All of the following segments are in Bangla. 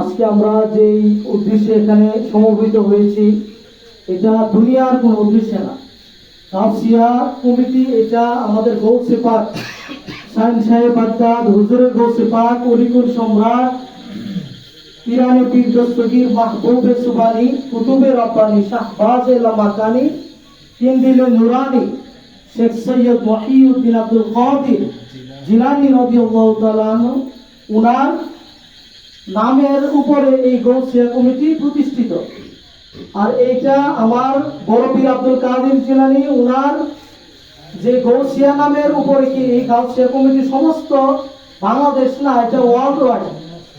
আজকে আমরা যেই উদ্দেশ্যে এখানে সমবেত হয়েছি, এটা দুনিয়ার কোন উদ্দেশ্য না। কাউসিয়া কমিটি এটা আমাদের গৌসে পাক সাইন সাহেব বাগদাদ হুজুরের গৌসে পাক অলিকুল সম্রাট পিরানি পীর দস্তগীর মাহবুবে সুবানি কুতুবে রব্বানি শাহবাজ মাকানি কিন্দিলে নুরানি, শেখ সৈয়দ মহিউদ্দিন আব্দুল কাদির, জিলানি রাদিয়াল্লাহু তাআলা আনহু, উনার নামের উপরে এই গৌসিয়া কমিটি প্রতিষ্ঠিত। আর এইটা আমার বড় পীর আব্দুল কাদের জিলানি উনার যে গৌসিয়া নামের উপরে কি এই গৌসিয়া কমিটি সমস্ত বাংলাদেশ না, এটা ওয়ার্ল্ড ওয়াইড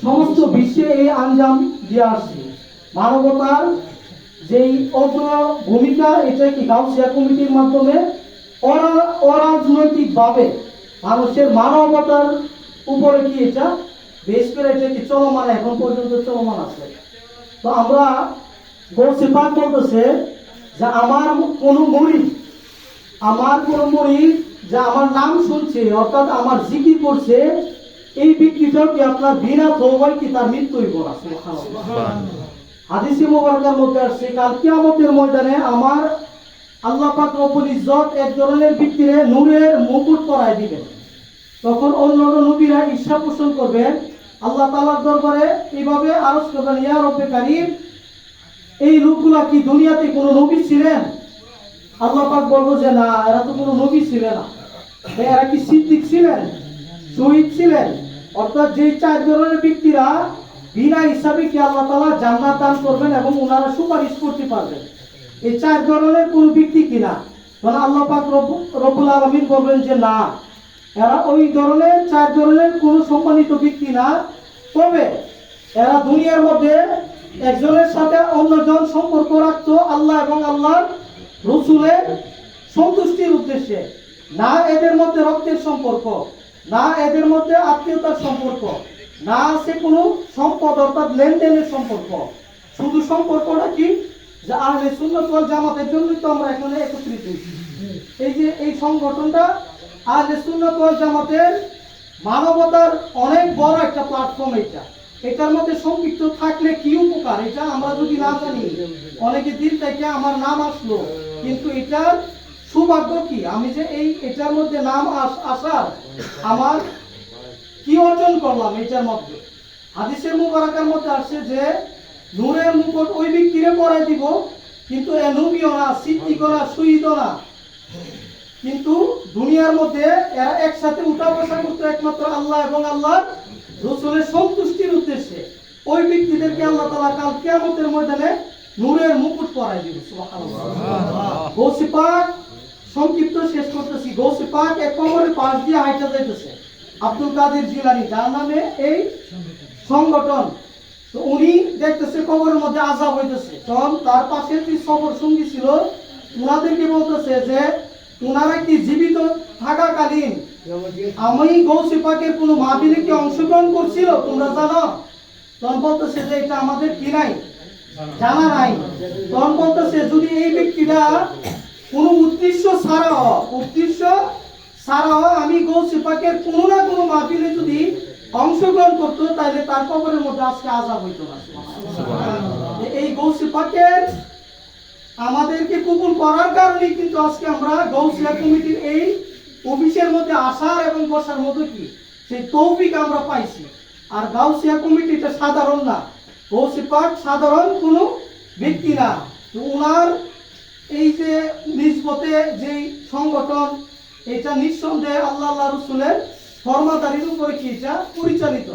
সমস্ত বিশ্বে এই আঞ্জাম দিয়ে আসছে। মানবতার যেই অগ্র ভূমিকা, এটা কি গাউসিয়া কমিটির মাধ্যমে অরা- অরাজনৈতিকভাবে মানুষের মানবতার উপরে কি এটা বেশ করে এটা কি চলমান? এখন পর্যন্ত চলমান আছে। তো আমরা গৌসি পাক বলতেছে যে আমার কোন মুড়ি আমার কোন মুড়ি যে আমার নাম শুনছে অর্থাৎ আমার জিকির করছে এই ব্যক্তিটাও কি আপনার বিনা তৌবায় কি তার মৃত্যু হইব না। হাদিসে মোবারকের মধ্যে আসছে কাল কিয়ামতের ময়দানে আমার আল্লাহ পাক রব্বুল ইজ্জত এক ধরনের ব্যক্তিরে নূরের মুকুট পরায় দিবেন। তখন অন্য অন্য নবীরা ঈর্ষা পোষণ করবেন আল্লাহ তালার দরবারে এইভাবে আরজ করবেন ইয়া রব্বে কারীম, এই লোকগুলা কি দুনিয়াতে কোনো নবী ছিলেন? আল্লাহ পাক বলব যে, না, এরা তো কোনো নবী ছিলেন না। এরা কি সিদ্দিক ছিলেন? শহীদ ছিলেন? অর্থাৎ যে চার ধরনের ব্যক্তিরা বিনা হিসাবে কি আল্লাহ তালা জান্নাত দান করবেন এবং ওনারা সুপারিশ করতে পারবেন? এই চার ধরনের কোন ব্যক্তি কিনা মানে আল্লাহ পাক রব- রব্বুল আলমিন বলবেন যে, না এরা ওই ধরনের, চার ধরনের কোন সম্মানিত ব্যক্তি না। তবে এরা দুনিয়ার মধ্যে একজনের সাথে অন্যজন সম্পর্ক রাখতো আল্লাহ এবং আল্লাহর রসুলের সন্তুষ্টির উদ্দেশ্যে। না এদের মধ্যে রক্তের সম্পর্ক, না এদের মধ্যে আত্মীয়তার সম্পর্ক, না আছে কোনো সম্পদ অর্থাৎ লেনদেনের সম্পর্ক। শুধু সম্পর্কটা কি? যে আহলে ওয়াল জামাতের জন্যই তো আমরা এখানে একত্রিত এই যে এই সংগঠনটা আহলে সুন্নাত জামাতের মানবতার অনেক বড় একটা প্ল্যাটফর্ম এটা। এটার মধ্যে সম্পৃক্ত থাকলে কি উপকার? এটা আমরা যদি না জানি, অনেকে দিন থেকে আমার নাম আসলো, কিন্তু এটার সৌভাগ্য কি? আমি যে এই এটার মধ্যে নাম আস- আসার আমার কি অর্জন করলাম এটার মধ্যে? হাদিসের মুবারকের মধ্যে আসছে যে, নূরের মুকুট ওই ব্যক্তিরে পরাই দিব, কিন্তু এ নবীও না, সিদ্দিকও না, শহীদও না। কিন্তু দুনিয়ার মধ্যে এরা একসাথে উঠা বসা করতো একমাত্র আল্লাহ এবং আল্লাহ রসুলের সন্তুষ্টির উদ্দেশ্যে। ওই ব্যক্তিদেরকে আল্লাহ তালা কাল কিয়ামতের ময়দানে নূরের মুকুট পরাই দিবে গৌসি পাক সংক্ষিপ্ত শেষ করতেছি। গৌসি পাক এক কবরের পাশ দিয়ে হাইটা যাইতেছে। আব্দুল কাদের জিলানি যার নামে এই সংগঠন। তো উনি দেখতেছে কবরের মধ্যে আজাব হইতেছে। তখন তার পাশে যে সফর সঙ্গী ছিল উনাদেরকে বলতেছে যে উনারা কি জীবিত থাকাকালীন আমি গৌসি পাকের কোনো মাহবিলে কি অংশগ্রহণ করছিল তোমরা জানো? তখন বলতেছে যে এটা আমাদের কি নাই? জানা নাই। তখন বলতেছে যদি এই ব্যক্তিটা কোনো উদ্দেশ্য ছাড়াও উদ্দেশ্য ছাড়াও আমি গৌসি পাকের কোনো না কোনো মাহবিলে যদি অংশগ্রহণ করতো তাহলে তার কবরের মধ্যে আজকে আজাব হইতো না। এই গৌসি পাকের আমাদেরকে কবুল করার কারণে কিন্তু আজকে আমরা গৌসিয়া কমিটির এই অফিসের মধ্যে আসার এবং বসার মধ্যে কি? সেই তৌফিক আমরা পাইছি। আর গাউসিয়া কমিটিটা সাধারণ না। গৌসি পাক সাধারণ কোনো ব্যক্তি না। ওনার এই যে নিজপথে যেই সংগঠন, এটা নিঃসন্দেহে আল্লাহ আল্লাহ রসুলের ফরমাদারির উপরে কি এটা পরিচালিত?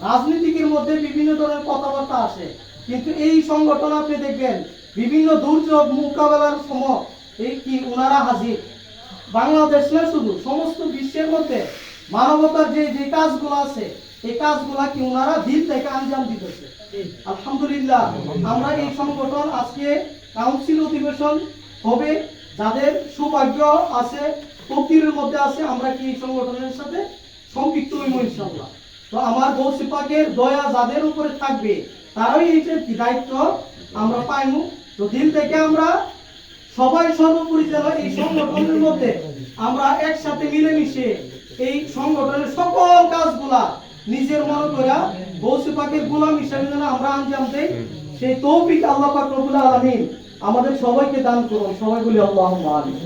রাজনীতিকের মধ্যে বিভিন্ন ধরনের কথাবার্তা আসে। কিন্তু এই সংগঠন আপনি দেখবেন বিভিন্ন দুর্যোগ মোকাবেলার সময় এই কি ওনারা হাজির? বাংলাদেশ না শুধু সমস্ত বিশ্বের মধ্যে মানবতার যে যে কাজগুলো আছে এই কাজগুলা কি ওনারা দিন থেকে আঞ্জাম দিতেছে? আলহামদুলিল্লাহ আমরা এই সংগঠন আজকে কাউন্সিল অধিবেশন হবে যাদের সৌভাগ্য আছে তকদিরের মধ্যে আছে আমরা কি এই সংগঠনের সাথে সম্পৃক্ত হইব ইনশাল্লাহ তো আমার গৌসি পাকের দয়া যাদের উপরে থাকবে তারাই এই যে দায়িত্ব আমরা পাইমু। তো দিন থেকে আমরা সবাই সর্বোপরি যেন এই সংগঠনের মধ্যে আমরা একসাথে মিলেমিশে এই সংগঠনের সকল কাজগুলা নিজের মনে করা গৌসে পাকের গোলাম হিসাবে যেন আমরা আঞ্জাম দেই, সেই তৌফিক আল্লাহ পাক রব্বুল আলমিন আমাদের সবাইকে দান করুন। সবাই বলি আল্লাহ আমিন।